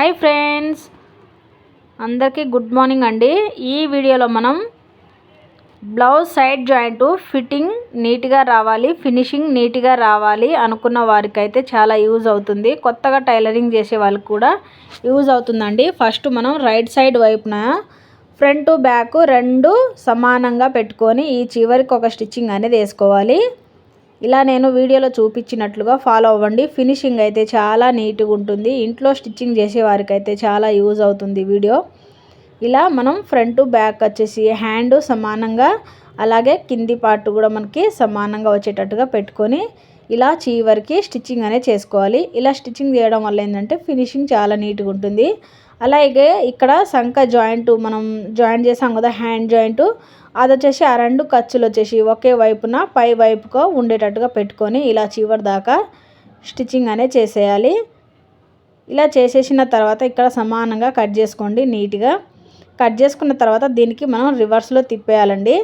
Hi friends అందరికీ good morning అండి. ఈ వీడియోలో మనం బ్లౌజ్ సైడ్ జాయింట్ ఫిట్టింగ్ నీట్గా రావాలి ఫినిషింగ్ నీట్గా రావాలి అనుకున్న వారికైతే చాలా యూజ్ అవుతుంది. కొత్తగా టైలరింగ్ చేసే వాళ్ళకి కూడా యూజ్ అవుతుందండి. ఫస్ట్ మనం రైట్ సైడ్ వైపున ఫ్రంట్ బ్యాక్ రెండు సమానంగా పెట్టుకొని ఈ చివరికి ఒక స్టిచ్చింగ్ అనేది వేసుకోవాలి. ఇలా నేను వీడియోలో చూపించినట్లుగా ఫాలో అవ్వండి. ఫినిషింగ్ అయితే చాలా నీట్గా ఉంటుంది. ఇంట్లో స్టిచ్చింగ్ చేసే వారికి అయితే చాలా యూజ్ అవుతుంది వీడియో. ఇలా మనం ఫ్రంట్ బ్యాక్ వచ్చేసి హ్యాండ్ సమానంగా అలాగే కింది పార్ట్ కూడా మనకి సమానంగా వచ్చేటట్టుగా పెట్టుకొని ఇలా చీవరికి స్టిచ్చింగ్ అనేది చేసుకోవాలి. ఇలా స్టిచ్చింగ్ చేయడం వల్ల ఏంటంటే ఫినిషింగ్ చాలా నీట్గా ఉంటుంది. అలాగే ఇక్కడ సంఖ జాయింట్ మనం జాయింట్ చేసాం కదా హ్యాండ్ జాయింట్. అది వచ్చేసి ఆ రెండు ఖర్చులు వచ్చేసి ఒకే వైపున పై వైపుగా ఉండేటట్టుగా పెట్టుకొని ఇలా చివరి దాకా స్టిచ్చింగ్ అనేది చేసేయాలి. ఇలా చేసేసిన తర్వాత ఇక్కడ సమానంగా కట్ చేసుకోండి నీట్గా. కట్ చేసుకున్న తర్వాత దీనికి మనం రివర్స్లో తిప్పేయాలండి.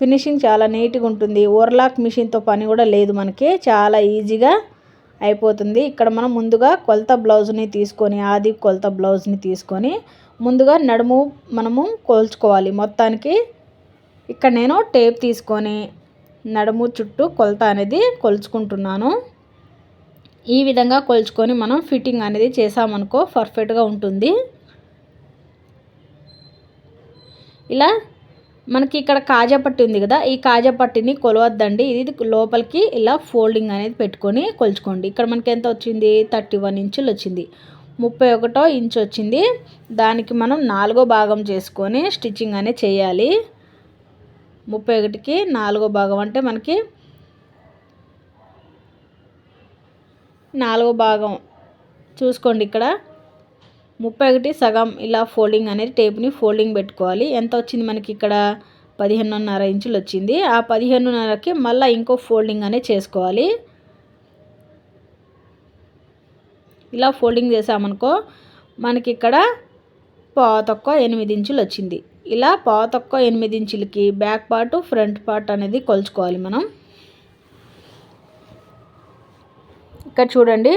ఫినిషింగ్ చాలా నీట్గా ఉంటుంది. ఓవర్లాక్ మిషన్తో పని కూడా లేదు మనకి. చాలా ఈజీగా అయిపోతుంది. ఇక్కడ మనం ముందుగా కొలత బ్లౌజ్ని తీసుకొని ఆది కొలత బ్లౌజ్ని తీసుకొని ముందుగా నడుము మనము కోల్చుకోవాలి. మొత్తానికి ఇక్కడ నేను టేప్ తీసుకొని నడుము చుట్టూ కొలత అనేది కొలుచుకుంటున్నాను. ఈ విధంగా కొలుచుకొని మనం ఫిట్టింగ్ అనేది చేసామనుకో పర్ఫెక్ట్గా ఉంటుంది. ఇలా మనకి ఇక్కడ కాజాపట్టి ఉంది కదా ఈ కాజాపట్టిని కొలవద్దండి. ఇది లోపలికి ఇలా ఫోల్డింగ్ అనేది పెట్టుకొని కొలుచుకోండి. ఇక్కడ మనకి ఎంత వచ్చింది? థర్టీ వన్ ఇంచులు వచ్చింది. ముప్పై ఒకటో ఇంచు వచ్చింది. దానికి మనం నాలుగో భాగం చేసుకొని స్టిచ్చింగ్ అనేది చేయాలి. ముప్పై ఒకటికి నాలుగో భాగం అంటే మనకి నాలుగో భాగం. చూసుకోండి ఇక్కడ. ముప్పై ఒకటి సగం ఇలా ఫోల్డింగ్ అనేది టేప్ని ఫోల్డింగ్ పెట్టుకోవాలి. ఎంత వచ్చింది మనకి ఇక్కడ? పదిహేనున్నర ఇంచులు వచ్చింది. ఆ పదిహేనున్నరకి మళ్ళీ ఇంకో ఫోల్డింగ్ అనేది చేసుకోవాలి. ఇలా ఫోల్డింగ్ చేసామనుకో మనకి ఇక్కడ పావు ఎనిమిది ఇంచులు వచ్చింది. ఇలా పావు ఎనిమిది ఇంచులకి బ్యాక్ పార్ట్ ఫ్రంట్ పార్ట్ అనేది కొలుచుకోవాలి మనం. ఇక్కడ చూడండి.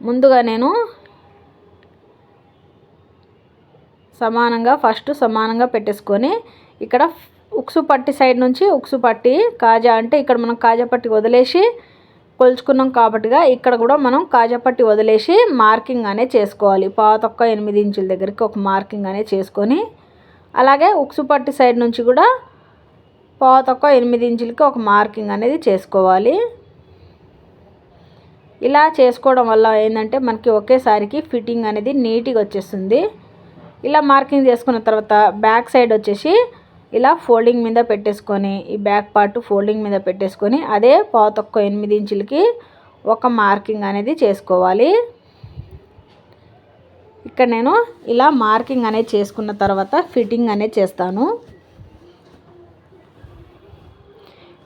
ముందుగా నేను సమానంగా ఫస్ట్ సమానంగా పెట్టేసుకొని ఇక్కడ ఉక్సు పట్టి సైడ్ నుంచి ఉక్సు పట్టి కాజా అంటే ఇక్కడ మనం కాజా పట్టి వదిలేసి కొలుచుకున్నాం కాబట్టిగా ఇక్కడ కూడా మనం కాజా పట్టి వదిలేసి మార్కింగ్ అనేది చేసుకోవాలి. పాతొక్క ఎనిమిది ఇంచుల దగ్గరికి ఒక మార్కింగ్ అనేది చేసుకొని అలాగే ఉక్సు పట్టి సైడ్ నుంచి కూడా పాతొక్క ఎనిమిది ఇంచులకి ఒక మార్కింగ్ అనేది చేసుకోవాలి. ఇలా చేసుకోవడం వల్ల ఏంటంటే మనకి ఒకేసారికి ఫిట్టింగ్ అనేది నీట్గా వచ్చేస్తుంది. ఇలా మార్కింగ్ చేసుకున్న తర్వాత బ్యాక్ సైడ్ వచ్చేసి ఇలా ఫోల్డింగ్ మీద పెట్టేసుకొని ఈ బ్యాక్ పార్ట్ ఫోల్డింగ్ మీద పెట్టేసుకొని అదే పాతొక్క ఎనిమిది ఇంచులకి ఒక మార్కింగ్ అనేది చేసుకోవాలి. ఇక్కడ నేను ఇలా మార్కింగ్ అనేది చేసుకున్న తర్వాత ఫిట్టింగ్ అనేది చేస్తాను.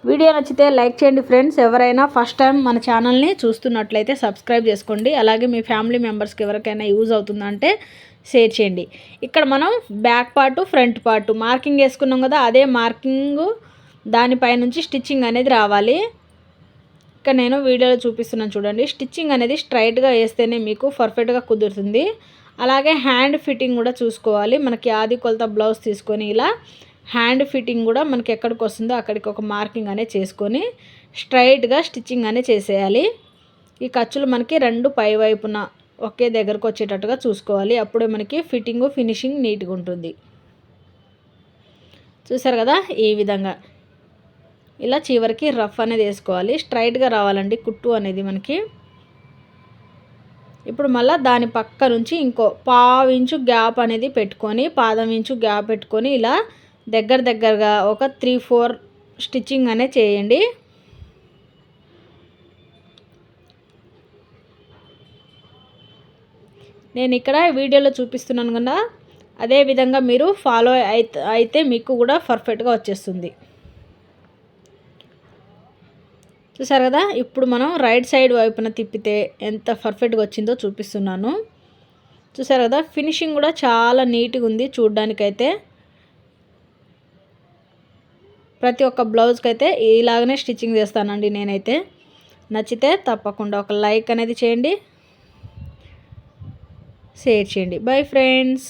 వీడియో నచ్చితే లైక్ చేయండి ఫ్రెండ్స్. ఎవరైనా ఫస్ట్ టైం మన ఛానల్ని చూస్తున్నట్లయితే సబ్స్క్రైబ్ చేసుకోండి. అలాగే మీ ఫ్యామిలీ మెంబర్స్కి ఎవరికైనా యూజ్ అవుతుందంటే షేర్ చేయండి. ఇక్కడ మనం back part front part marking వేసుకున్నాం కదా అదే మార్కింగ్ దానిపై నుంచి స్టిచ్చింగ్ అనేది రావాలి. ఇక్కడ నేను వీడియోలో చూపిస్తున్నాను చూడండి. స్టిచ్చింగ్ అనేది స్ట్రైట్గా వేస్తేనే మీకు పర్ఫెక్ట్గా కుదురుతుంది. అలాగే హ్యాండ్ ఫిట్టింగ్ కూడా చూసుకోవాలి. మనకి ఆది కొలత బ్లౌజ్ తీసుకొని ఇలా హ్యాండ్ ఫిట్టింగ్ కూడా మనకి ఎక్కడికి వస్తుందో అక్కడికి ఒక మార్కింగ్ అనేది చేసుకొని స్ట్రైట్గా స్టిచ్చింగ్ అనే చేసేయాలి. ఈ ఖర్చులు మనకి రెండు పై వైపున ఒకే దగ్గరకు వచ్చేటట్టుగా చూసుకోవాలి. అప్పుడే మనకి ఫిట్టింగ్ ఫినిషింగ్ నీట్గా ఉంటుంది. చూసారు కదా ఈ విధంగా. ఇలా చివరికి రఫ్ అనేది వేసుకోవాలి. స్ట్రైట్గా రావాలండి కుట్టు అనేది మనకి. ఇప్పుడు మళ్ళీ దాని పక్క నుంచి ఇంకో పావు ఇంచు గ్యాప్ అనేది పెట్టుకొని పాదం ఇంచు గ్యాప్ పెట్టుకొని ఇలా దగ్గర దగ్గరగా ఒక త్రీ ఫోర్ స్టిచ్చింగ్ అనే చేయండి. నేను ఇక్కడ వీడియోలో చూపిస్తున్నాను కదా అదే విధంగా మీరు ఫాలో అయితే అయితే మీకు కూడా పర్ఫెక్ట్గా వచ్చేస్తుంది. చూసారు కదా ఇప్పుడు మనం రైట్ సైడ్ వైపున తిప్పితే ఎంత పర్ఫెక్ట్గా వచ్చిందో చూపిస్తున్నాను. చూసారు కదా ఫినిషింగ్ కూడా చాలా నీట్గా ఉంది చూడ్డానికైతే. ప్రతి ఒక్క బ్లౌజ్కి అయితే ఇలాగనే స్టిచ్చింగ్ చేస్తానండి నేనైతే. నచ్చితే తప్పకుండా ఒక లైక్ అనేది చేయండి. షేర్ చేయండి. Bye friends.